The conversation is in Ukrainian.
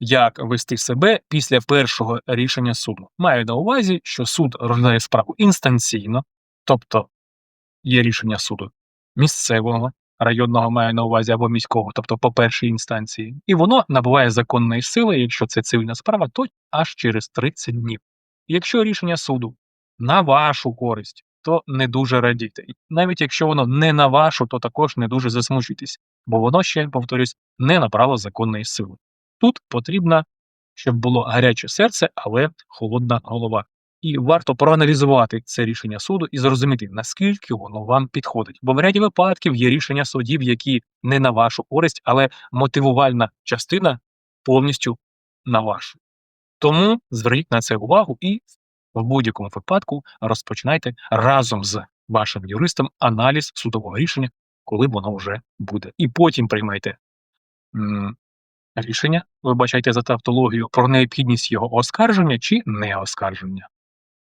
як вести себе після першого рішення суду. Маю на увазі, що суд розглядає справу інстанційно, тобто є рішення суду місцевого, районного маю на увазі або міського, тобто по першій інстанції, і воно набуває законної сили, якщо це цивільна справа, то аж через 30 днів. Якщо рішення суду на вашу користь, то не дуже радійте. Навіть якщо воно не на вашу, то також не дуже засмучуйтесь, бо воно ще, повторюсь, не набрало законної сили. Тут потрібно, щоб було гаряче серце, але холодна голова. І варто проаналізувати це рішення суду і зрозуміти, наскільки воно вам підходить. Бо в ряді випадків є рішення судів, які не на вашу користь, але мотивувальна частина повністю на вашу. Тому зверніть на це увагу і в будь-якому випадку розпочинайте разом з вашим юристом аналіз судового рішення, коли воно вже буде. І потім приймайте рішення, вибачайте за тавтологію, про необхідність його оскарження чи не оскарження.